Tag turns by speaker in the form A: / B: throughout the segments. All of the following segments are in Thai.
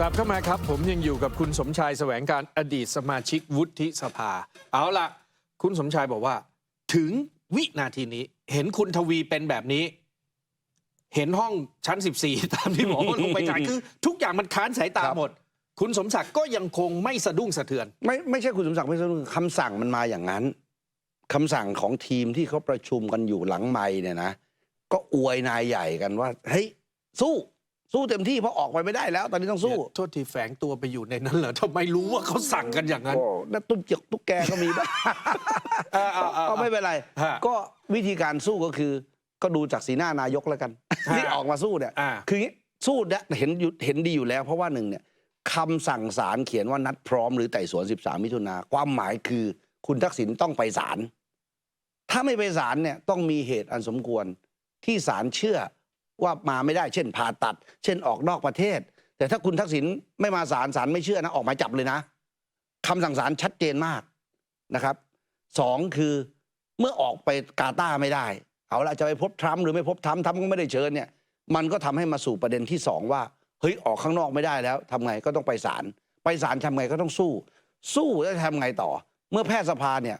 A: กลับเข้ามาครับ ผมยังอยู่กับคุณสมชายแสวงการอดีตสมาชิกวุฒิสภา เอาล่ะ คุณสมชายบอกว่า ถึงวินาทีนี้ เห็นคุณทวีเป็นแบบนี้ เห็นห้องชั้น 14 ตามที่หมอลงไปจ่ายคือ ทุกอย่างมันค้านสายตาหมด คุณสมศักดิ์ก็ยังคงไม่สะดุ้งสะเทือน
B: ไม่ไม่ใช่คุณสมศักดิ์ไม่ใช่คำสั่งมันมาอย่างนั้นคำสั่งของทีมที่เขาประชุมกันอยู่หลังไม่เนี่ยนะก็อวยนายใหญ่กันว่าเฮ้ยสู้ สู้เต็มที่เพราะออกไปไม่ได้แล้ว ตอนนี้ต้องสู้
A: โทษทีแฝงตัวไปอยู่ในนั้นเหรอทำไมรู้ว่าเขาสั่งกันอย่างนั้น
B: โอ้นั่นตุ้มเจียกตุ๊กแกก็มีบ้าง
A: เออเออเออ
B: ก็ไม่เป็นไร
A: ฮะ
B: ก็วิธีการสู้ก็คือ ก็ดูจากสีหน้านายกแล้วกัน
A: ฮะ
B: ที่ออกมาสู้เนี่ย
A: อ่า
B: คืออย่างงี้สู้เนี่ยเห็นอยู่เห็นดีอยู่แล้ว เพราะว่าหนึ่งเนี่ยคำสั่งศาลเขียนว่านัดพร้อมหรือไต่สวน 13 มิถุนาความหมายคือ คุณทักษิณต้องไปศาลถ้าไม่ไปศาลเนี่ยต้องมีเหตุอันสมควรที่ศาลเชื่อ ว่ามาไม่ได้เช่นผ่าตัด เช่นออกนอกประเทศ แต่ถ้าคุณทักษิณไม่มาศาลศาลไม่เชื่อนะออกหมายจับเลยนะคำสั่งศาลชัดเจนมากนะครับสองคือเมื่อออกไปกาตาร์ไม่ได้ เอาละจะไปพบทรัมป์หรือไม่พบทรัมป์ทรัมป์ก็ไม่ได้เชิญเนี่ยมันก็ทำให้มาสู่ประเด็นที่สองว่าเฮ้ยออกข้างนอกไม่ได้แล้วทำไงก็ต้องไปศาลไปศาลทำไงก็ต้องสู้ สู้แล้วทำไงต่อ เมื่อแพทยสภาเนี่ย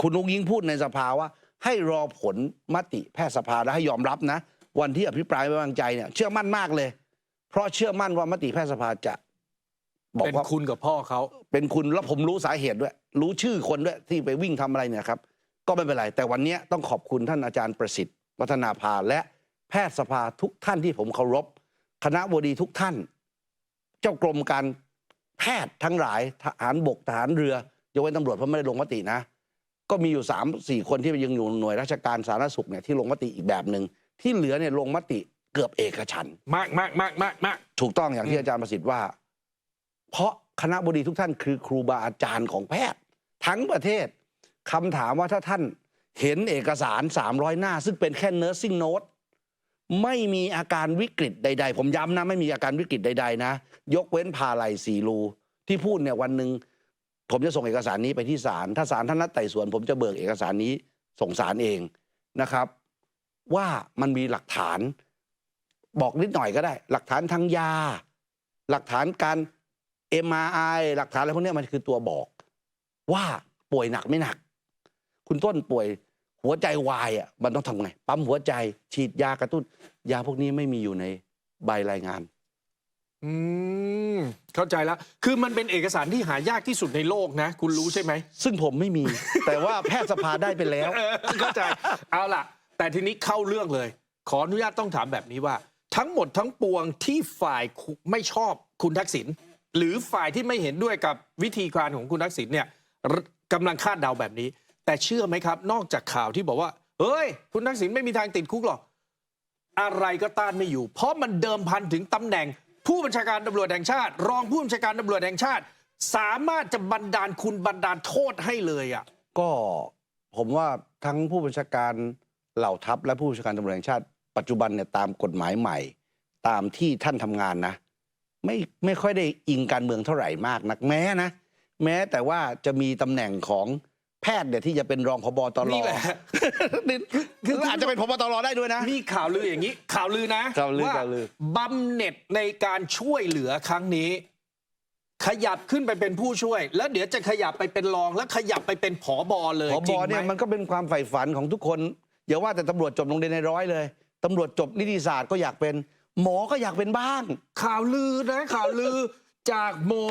B: คุณนุ้งยิงพูดในสภาว่า ให้รอผลมติแพทยสภาและให้ยอมรับนะ วันที่อภิปรายไม่ไว้วางใจเนี่ยเชื่อมั่นมากเลย เพราะเชื่อมั่นว่ามติแพทยสภาจะ บอก
A: เป็น
B: ว่า
A: คุณกับพ่อเขา
B: เป็นคุณแล้วผมรู้สาเหตุด้วย รู้ชื่อคนด้วยที่ไปวิ่งทำอะไรเนี่ยครับ ก็ไม่เป็นไร แต่วันนี้ต้องขอบคุณท่านอาจารย์ประสิทธิ์ วัฒนาภาและแพทยสภาทุกท่านที่ผมเคารพ คณะบดีทุกท่าน เจ้ากรมการแพทย์ทั้งหลายทหารบกทหารเรือ ยกเว้นตำรวจเพราะไม่ได้ลงมตินะ ก็มีอยู่สามสี่คนที่ยังอยู่หน่วยราชการสาธารณสุขเนี่ยที่ลงมติอีกแบบหนึ่งที่เหลือเนี่ยลงมติเกือบเอกฉันท์
A: มากมากมากมากมาก
B: ถูกต้องอย่างที่อาจารย์ประสิทธิ์ว่า เพราะคณะบดีทุกท่านคือครูบาอาจารย์ของแพทย์ ทั้งประเทศคำถามว่าถ้าท่านเห็นเอกสาร 300 หน้า ซึ่งเป็นแค่ nursing note ไม่มีอาการวิกฤตใด ๆ ผมย้ำนะ ไม่มีอาการวิกฤตใด ๆ นะ ยกเว้นพาไหลสีรู ที่พูดเนี่ยวันหนึ่ง ผมจะส่งเอกสารนี้ไปที่ศาลถ้าศาลท่านนัดไต่สวน ผมจะเบิกเอกสารนี้ส่งศาลเองนะครับ ว่ามันมีหลักฐานบอกนิดหน่อยก็ได้ หลักฐานทางยา หลักฐานการ MRI หลักฐานอะไรพวกนี้มันคือตัวบอก ว่าป่วยหนักไม่หนัก คุณต้นป่วยหัวใจวายอะมันต้องทำไง ปั๊มหัวใจฉีดยากระตุ้น ยาพวกนี้ไม่มีอยู่ในใบรายงาน
A: อืม เข้าใจแล้ว คือมันเป็นเอกสารที่หายากที่สุดในโลกนะ คุณรู้ใช่ไหม
B: ซึ่งผมไม่มี แต่ว่าแพทยสภาได้ไปแล้ว
A: เออเข้าใจ เอาล่ะ แต่ทีนี้เข้าเรื่องเลย ขออนุญาตต้องถามแบบนี้ว่า ทั้งหมดทั้งปวงที่ฝ่ายคุไม่ชอบคุณทักษิณหรือฝ่ายที่ไม่เห็นด้วยกับวิธีการของคุณทักษิณเนี่ยรกำลังคาดเดาแบบนี้ แต่เชื่อไหมครับ นอกจากข่าวที่บอกว่าเฮ้ย คุณทักษิณไม่มีทางติดคุกหรอกอะไรก็ต้านไม่อยู่ เพราะมันเดิมพันถึงตำแหน่ง ผู้บัญชาการตำรวจแห่งชาติ รองผู้บัญชาการตำรวจแห่งชาติ สามารถจะบันดาลคุณบันดาลโทษให้เลยอะ
B: ก็ผมว่าทั้งผู้บัญชาการเหล่าทัพและผู้บัญชาการตำรวจแห่งชาติ ปัจจุบันเนี่ยตามกฎหมายใหม่ ตามที่ท่านทำงานนะ ไม่ไม่ค่อยได้อิงการเมืองเท่าไหร่มากนักแม้นะ แม้แต่ว่าจะมีตำแหน่งของ แพทย์เนี่ยที่จะเป็นรองพบตร
A: นี่แหละ
B: นี่คืออาจจะเป็นพบตรได้ด้วยนะ
A: มีข่าวลืออย่างนี้ ข่าวลือนะ
B: ข่าวลือ
A: ว่า
B: ข่าวลือ
A: บำเหน็จในการช่วยเหลือครั้งนี้ ขยับขึ้นไปเป็นผู้ช่วย แล้วเดี๋ยวจะขยับไปเป็นรองแล้วขยับไปเป็นผอบอเลย
B: พ
A: จ
B: บ
A: ริงไหม
B: เนี่ยมันก็เป็นความใฝ่ฝันของทุกคนอย่าว่าแต่ตำรวจจบโรงเรียนในร้อยเลยตำรวจจบนิติศาสตร์ก็อยากเป็น หมอก็อยากเป็นบ้าง
A: ข่าวลือนะ ข่าวลือจากหมอ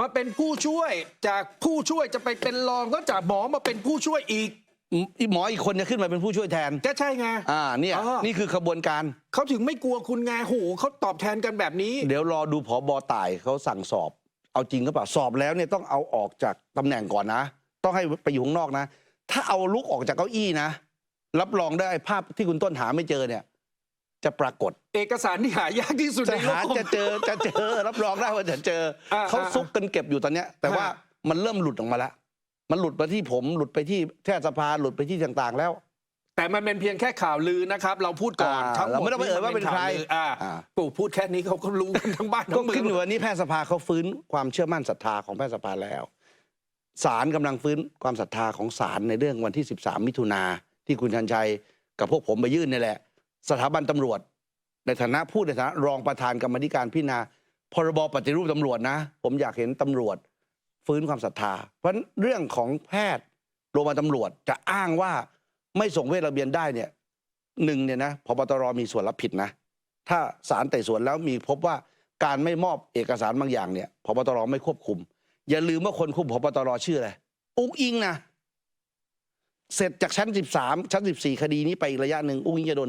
A: มาเป็นผู้ช่วยจากผู้ช่วยจะไปเป็นรองก็จากหมอมาเป็นผู้ช่วยอีก
B: อีหมออีกคนจะขึ้นมาเป็นผู้ช่วยแทน
A: ก็ใช่ไง
B: อ่าเนี่ย
A: อ่านี่
B: นี่คือขบวนการ
A: เขาถึงไม่กลัวคุณไงโหเขาตอบแทนกันแบบนี้
B: เดี๋ยวรอดูผอบอต่ายเขาสั่งสอบ เอาจริงก็เปล่าสอบแล้วเนี่ยต้องเอาออกจากตำแหน่งก่อนนะ ต้องให้ไปอยู่ข้างนอกนะ ถ้าเอาลุกออกจากเก้าอี้นะ รับรองได้ภาพที่คุณต้นหาไม่เจอเนี่ย จะปรากฏ
A: เอกสารที่หายากที่สุด
B: จะ
A: ในโล
B: หาก จะเจอจะเจอ รับรองได้ว่าจะเจอ
A: อ่า
B: เขาซุกกันเก็บอยู่ตอนเนี้ย แต่ว่า
A: ฮะ
B: มันเริ่มหลุดออกมาแล้ว มันหลุดมาที่ผมหลุดไปที่แพทยสภาหลุดไปที่ต่างๆแล้ว
A: แต่มันเป็นเพียงแค่ข่าวลือนะครับ เราพูดก่อน
B: อ่า
A: ทั้งหมด
B: เราไม่ต้องไปเอ่ยว่าเป็นใคร
A: ข่ลืออ่า
B: อ่า
A: ปู่พูดแค่นี้เขาก็รู้กันทั้งบ้าน
B: ก็
A: ทั้งเมื
B: ขึ้น
A: อง
B: อยู่วันนี้แพทยสภาเขาฟื้นความเชื่อมั่นศรัทธาของแพทยสภาแล้วศาลกำลังฟื้นความศรัทธาของศาลในเรื่องวันที่ 13 มิถุนาที่คุณชันชัยกับพวกผมไปยื่นนี่แหละ สถาบันตำรวจ ในฐานะผู้ในฐานะรองประธานกรรมธิการพิจารณาพรบปฏิรูปตำรวจนะ ผมอยากเห็นตำรวจ ฟื้นความศรัทธา เพราะเรื่องของแพทย์โรงพยาบาลตำรวจจะอ้างว่าไม่ส่งเวทระเบียนได้เนี่ยหนึ่งเนี่ยนะพบตรมีส่วนรับผิดนะ ถ้าศาลไต่สวนแล้วมีพบว่าการไม่มอบเอกสารบางอย่างเนี่ยพบตรไม่ควบคุม อย่าลืมว่าคนคุมพบตรชื่ออะไร อุ้งอิงนะ เสร็จจากชั้น 13 ชั้น 14 คดีนี้ไปอีกระยะหนึ่งอุ้งอิงจะโดน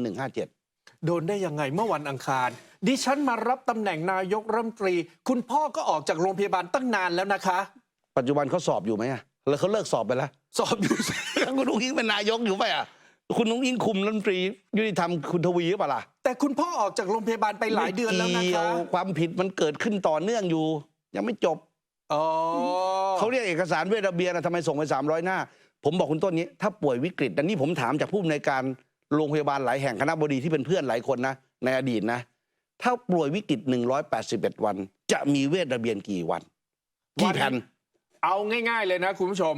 B: 157
A: โดนได้ยังไงเมื่อวันอังคาร ดิฉันมารับตำแหน่งนายกรัฐมนตรี คุณพ่อก็ออกจากโรงพยาบาลตั้งนานแล้วนะคะ
B: ปัจจุบันเขาสอบอยู่ไหมอะแล้วเขาเลิกสอบไปแล้ว
A: สอบอยู่
B: แล้วคุณอุ้งอิงเป็นนายกอยู่ไปอะคุณอุ้งอิงคุมรัฐมนตรียุติธรรมคุณทวีหรือเปล่าล่ะ
A: แต่คุณพ่อออกจากโรงพยาบาลไปหลายเดือนแล้วนะ
B: ไม่เกี่
A: คะ
B: ยความผิดมันเกิดขึ้นต่อเนื่องอยู่ ยังไม่จบ
A: อ๋อ
B: เขาเรียกเอกสารเวทระเบียนอะทำไมส่งไป300 หน้า ผมบอกคุณต้นนี้ถ้าป่วยวิกฤตอันนี้ผมถามจากผู้อำนวยการโรงพยาบาลหลายแห่งคณะบดีที่เป็นเพื่อนหลายคนนะในอดีตนะถ้าป่วยวิกฤต 181 วัน จะมีเวทระเบียนกี่วันกี่แผ่น
A: เอาง่าย ๆ เลยนะคุณผู้ชม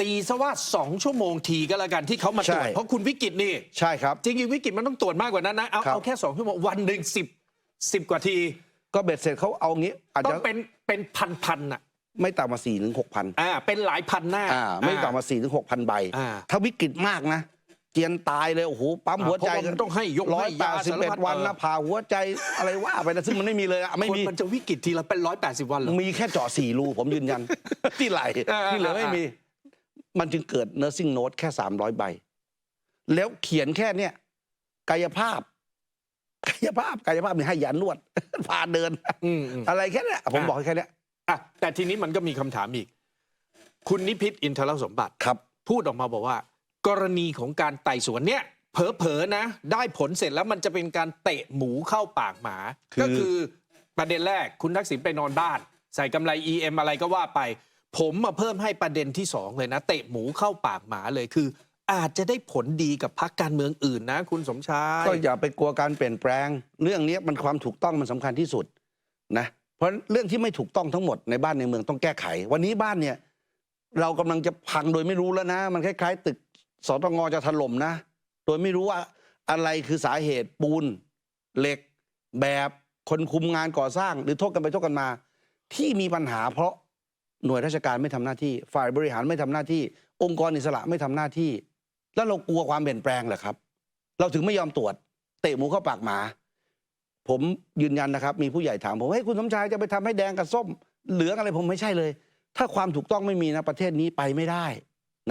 A: ตีซะว่าสองชั่วโมงทีก็แล้วกันที่เขามาตรวจ
B: ใช่
A: เพราะคุณวิกฤตนี่
B: ใช่ครับ
A: จริงๆวิกฤตมันต้องตรวจมากกว่านั้นนะเอา
B: ครับ
A: เอาแค่สองชั่วโมงวันหนึ่งสิบสิบกว่าที
B: ก็เบ็ดเสร็จเขาเอางี้อาจ
A: ต้อ
B: จะ
A: งเป็นเป็นพันพันๆอะ
B: ไม่ต่ำกว่า4ถึง6พัน
A: อ่าเป็นหลายพันหน้า
B: อ่าไม่ต่ำกว่า4ถึง6พันใบ
A: อ่า
B: ถ้าวิกฤตมากนะ เจียนตายเลยโอ้โหปั๊มหัวใจ
A: เพราะว่ามันต้องให้ยก
B: ร้อย
A: ให้
B: แป
A: ยา
B: ดสิบ
A: สาร
B: เอ็ด
A: พัด
B: วัน
A: เอ
B: นะ
A: อ
B: ผ่าหัวใจอะไรว่าไปนะซึ่งมันไม่มีเลยอะไม่
A: คน
B: มี
A: มันจะวิกฤตทีละเป็นร้อยแปดสิบวันเหรอ
B: มีแค่เจาะสี่รูผมยืนยัน ที่ไหล
A: อ่า
B: ที่เหลือไม่มี มันจึงเกิด nursing note แค่300ใบ แล้วเขียนแค่เนี้ยกายภาพ กายภาพกายภาพนี่ให้ยานวด พาเดิน
A: อืมอืม
B: อะไรแค่เนี้ยผม
A: อ่า
B: บอกให้แค่เนี้ย
A: อะแต่ทีนี้มันก็มีคำถามอีก คุณนิพิษอินทรสมบัติ
B: ครับ
A: พูดออกมาบอกว่า กรณีของการไต่สวนเนี่ยเผลอๆนะ ได้ผลเสร็จแล้วมันจะเป็นการเตะหมูเข้าปากหมา
B: คือ
A: ก็คือประเด็นแรกคุณทักษิณไปนอนบ้าน ใส่กำไร EM อะไรก็ว่าไป ผมมาเพิ่มให้ประเด็นที่สองเลยนะ เตะหมูเข้าปากหมาเลยคือ อาจจะได้ผลดีกับพรรคการเมืองอื่นนะ คุณสมชาย
B: ก็อย่าไปกลัวการเปลี่ยนแปลง เรื่องนี้มันความถูกต้องมันสำคัญที่สุดนะเพ ราะเรื่องที่ไม่ถูกต้องทั้งหมดในบ้านในเมืองต้องแก้ไข วันนี้บ้านเนี่ย เรากำลังจะพังโดยไม่รู้แล้วนะ มันคล้ายๆ ตึกสตงจะถล่มนะ โดยไม่รู้ว่าอะไรคือสาเหตุปูน เหล็ก แบบคนคุมงานก่อสร้าง หรือโทษกันไปโทษกันมา ที่มีปัญหา เพราะหน่วยราชการไม่ทำหน้าที่ ฝ่ายบริหารไม่ทำหน้าที่ องค์กรอิสระไม่ทำหน้าที่ แล้วเรากลัวความเปลี่ยนแปลงเหรอครับ เราถึงไม่ยอมตรวจ เตะหมูเข้าปากหมา ผมยืนยันนะครับ มีผู้ใหญ่ถามผมเฮ้ยคุณสมชายจะไปทำให้แดงกับส้ม เหลืองอะไรผมไม่ใช่เลย ถ้าความถูกต้องไม่มีนะประเทศนี้ไปไม่ได้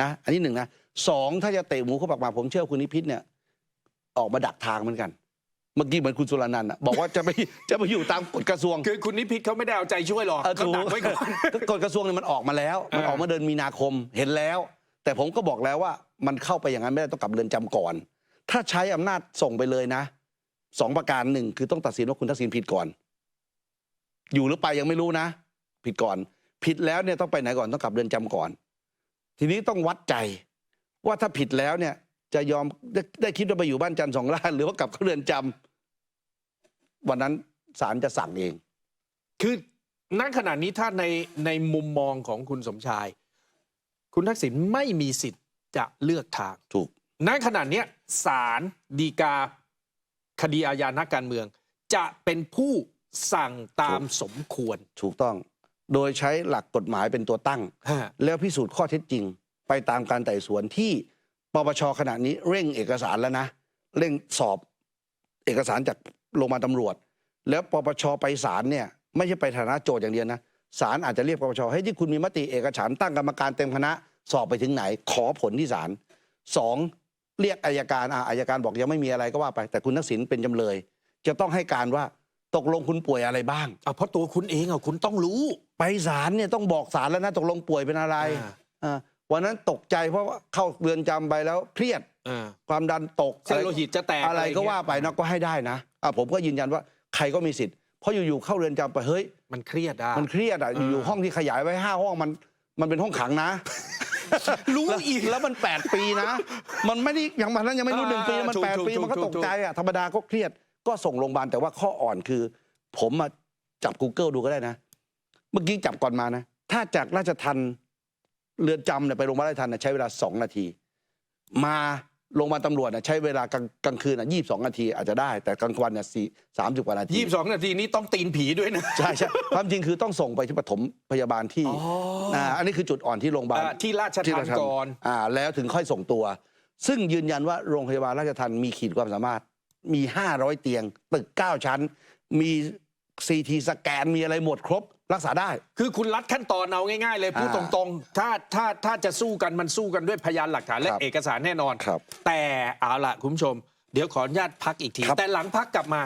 B: นะ อันนี้หนึ่งนะสองถ้าจะเตะหมูเข้าปากหมาผมเชื่อคุณนิพิษเนี่ย ออกมาดักทางเหมือนกันเมื่อกี้เหมือนคุณสุรนันท์อะบอกว่าจะไปจะไปอยู่ตามกฎกระทรวง
A: คือคุณนิพิษเขาไม่ได้เอาใจช่วยหรอก
B: เออ
A: เขา
B: ถูก
A: ดักไว้ก่อน
B: ก็กฎกระทรวงเนี่ยมันออกมาแล้ว มัน
A: เออ
B: ออกมาเดือนมีนาคมเห็นแล้ว แต่ผมก็บอกแล้วว่ามันเข้าไปอย่างนั้นไม่ได้ต้องกลับเรือนจำก่อน ถ้าใช้อำนาจส่งไปเลยนะ สองประการหนึ่งคือต้องตัดสินว่าคุณทักษิณผิดก่อน อยู่หรือไปยังไม่รู้นะ ผิดก่อน ผิดแล้วเนี่ยต้องไปไหนก่อนต้องกลับเรือนจำก่อน ทีนี้ต้องวัดใจ ว่าถ้าผิดแล้วเนี่ย จะยอมได้ได้คิดว่าไปอยู่บ้านจันทร์สองล้านหรือว่ากลับเข้าเรือนจำวันนั้นศาลจะสั่งเอง
A: คือณขณะนี้ถ้าในในมุมมองของคุณสมชาย คุณทักษิณไม่มีสิทธิ์จะเลือกทาง
B: ถูก
A: ณขณะเนี้ยศาลดีกา คดีอาญานักการเมือง จะเป็นผู้สั่งตามสมควร
B: ถูกต้อง โดยใช้หลักกฎหมายเป็นตัวตั้ง
A: ฮะ
B: แล้วพิสูจน์ข้อเท็จจริง ไปตามการไต่สวนที่ปปชขณะนี้เร่งเอกสารแล้วนะ เร่งสอบเอกสารจากโรงพยาบาลตำรวจ แล้วปปชไปศาลเนี่ย ไม่ใช่ไปฐานะโจทย์อย่างเดียวนะศาลอาจจะเรียกปปชให้ยที่คุณมีมติเอกฉันท์ตั้งกรรมการเต็มคณะ สอบไปถึงไหน ขอผลที่ศาลสอง เรียกอายการอะอายการบอกยังไม่มีอะไรก็ว่าไป แต่คุณทักษิณเป็นจำเลย จะต้องให้การว่าตกลงคุณป่วยอะไรบ้าง
A: เอาเพราะตัวคุณเองอะคุณต้องรู้
B: ไปศาลเนี่ยต้องบอกศาลแล้วนะตกลงป่วยเป็นอะไร
A: อ่า
B: อ่าวันนั้นตกใจเพราะว่าเข้าเรือนจำไปแล้วเครียด
A: อ่า
B: ความดันตก
A: เส้นโลหิตจะแตก
B: อะไรก็
A: เงี้ย
B: ว่าไปนะก็ให้ได้นะอะผมก็ยืนยันว่าใครก็มีสิทธิ์เพราะอยู่ๆเข้าเรือนจำไปเฮ้ย
A: มันเครียดอะ
B: มันเครียดอะ
A: อ่า
B: อยู่ๆห้องที่ขยายไว้ห้าห้องมันมันเป็นห้องขังนะ
A: รู้
B: แล้ว
A: อีก
B: แล้วมันแปดปีนะ มันไม่ได้อย่างมันนั้นยังไม่รู้
A: อ่า
B: หนึ่งปี มัน
A: ถูก
B: แปด
A: ถูก
B: ปี
A: ถูก
B: มันก็
A: ถูก
B: ตกใจอะธรรมดาก็เครียดก็ส่งโรงพยาบาลแต่ว่าข้ออ่อนคือ ผมมาจับ Google ดูก็ได้นะ เมื่อกี้จับก่อนมานะ ถ้าจากราชทันเรือนจำเนี่ยไปโรงพยาบาลราชทันเนี่ยใช้เวลาสองนาที มา โรงพยาบาลตำรวจน่ะใช้เวลากลางกลางคืนอะยี่สองนาทีอาจจะได้แต่กลางวันเนี่ยสี่สามสิบกว่านาที
A: ยี่สิบสองนาทีนี้ต้องตีนผีด้วยนะ
B: ใช่ใช่ความจริงคือต้องส่งไปที่ปฐมพยาบาลที่
A: อ๋ออ่า
B: อันนี้คือจุดอ่อนที่โรงพยาบาล
A: อ่าที่ราช
B: ที่
A: ทันก่อน
B: อ่าแล้วถึงค่อยส่งตัว ซึ่งยืนยันว่าโรงพยาบาลราชทันมีขีดความสามารถ มี 500 เตียง ตึก 9 ชั้น มีซีทีสแกนมีอะไรหมดครบ รักษาได้
A: คือคุณรัดขั้นตอนเอาง่าย ๆ เลยพูดต
B: อ่า
A: รงๆ ถ้าถ้าถ้าจะสู้กันมันสู้กันด้วยพยานหลักฐานและ
B: ครับ
A: เอกสารแน่นอน
B: ครับ
A: แต่เอาล่ะคุณผู้ชม เดี๋ยวขออนุญาตพักอีกที
B: ครับ
A: แต่หลังพักกลับมา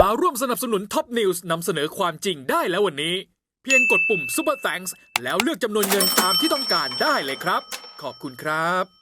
C: มาร่วมสนับสนุนท็อปนิวส์นำเสนอความจริงได้แล้ววันนี้ เพียงกดปุ่ม Super Thanks แล้วเลือกจำนวนเงินตามที่ต้องการได้เลยครับ ขอบคุณครับ